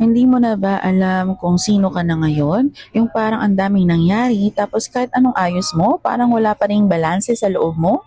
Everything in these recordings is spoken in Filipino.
Hindi mo na ba alam kung sino ka na ngayon? Yung parang ang daming nangyari, tapos kahit anong ayos mo, parang wala pa ring balanse sa loob mo?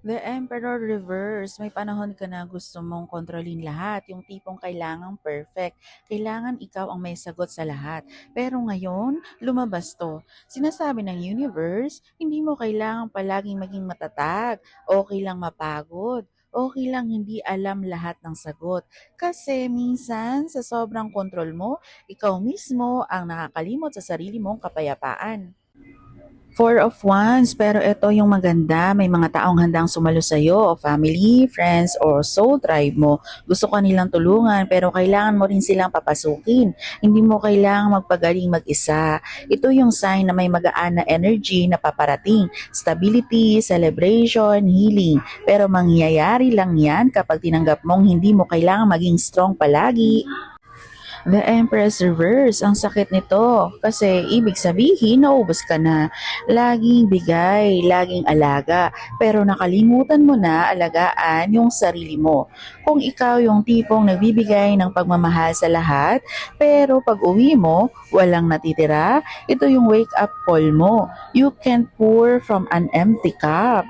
The Emperor Reverse, may panahon ka na gusto mong kontrolin lahat, yung tipong kailangang perfect. Kailangan ikaw ang may sagot sa lahat. Pero ngayon, lumabas to. Sinasabi ng universe, hindi mo kailangang palaging maging matatag. Okay lang mapagod. Okay lang hindi alam lahat ng sagot. Kasi minsan, sa sobrang kontrol mo, ikaw mismo ang nakakalimot sa sarili mong kapayapaan. Four of Wands, pero ito yung maganda, may mga taong handang sumalo sa'yo, o family, friends, or soul tribe mo. Gusto ka nilang tulungan, pero kailangan mo rin silang papasukin. Hindi mo kailangang magpagaling mag-isa. Ito yung sign na may magaan na energy na paparating. Stability, celebration, healing. Pero mangyayari lang yan kapag tinanggap mong hindi mo kailangang maging strong palagi. The Empress Reverse, ang sakit nito. Kasi ibig sabihin, naubos ka na. Laging bigay, laging alaga. Pero nakalimutan mo na alagaan yung sarili mo. Kung ikaw yung tipong nagbibigay ng pagmamahal sa lahat, pero pag uwi mo, walang natitira, ito yung wake up call mo. You can pour from an empty cup.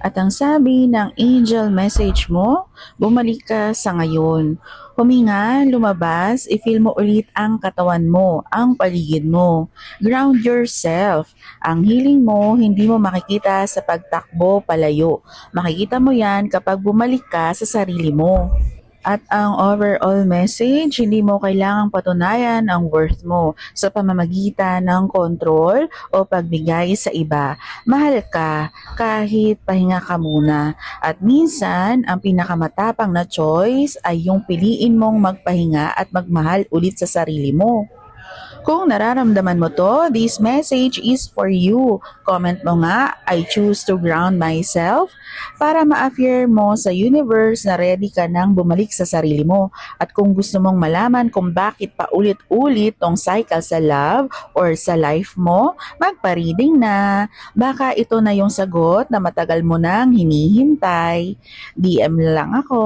At ang sabi ng angel message mo, bumalik ka sa ngayon. Huminga, lumabas, i-feel mo ulit ang katawan mo, ang paligid mo. Ground yourself. Ang healing mo, hindi mo makikita sa pagtakbo palayo. Makikita mo yan kapag bumalik ka sa sarili mo. At ang overall message, hindi mo kailangang patunayan ang worth mo sa pamamagitan ng control o pagbigay sa iba. Mahal ka kahit pahinga ka muna. At minsan, ang pinakamatapang na choice ay yung piliin mong magpahinga at magmahal ulit sa sarili mo. Kung nararamdaman mo to, this message is for you. Comment mo nga, I choose to ground myself para ma-affirm mo sa universe na ready ka nang bumalik sa sarili mo. At kung gusto mong malaman kung bakit paulit-ulit tong cycle sa love or sa life mo, magpa-reading na. Baka ito na yung sagot na matagal mo nang hinihintay. DM lang ako.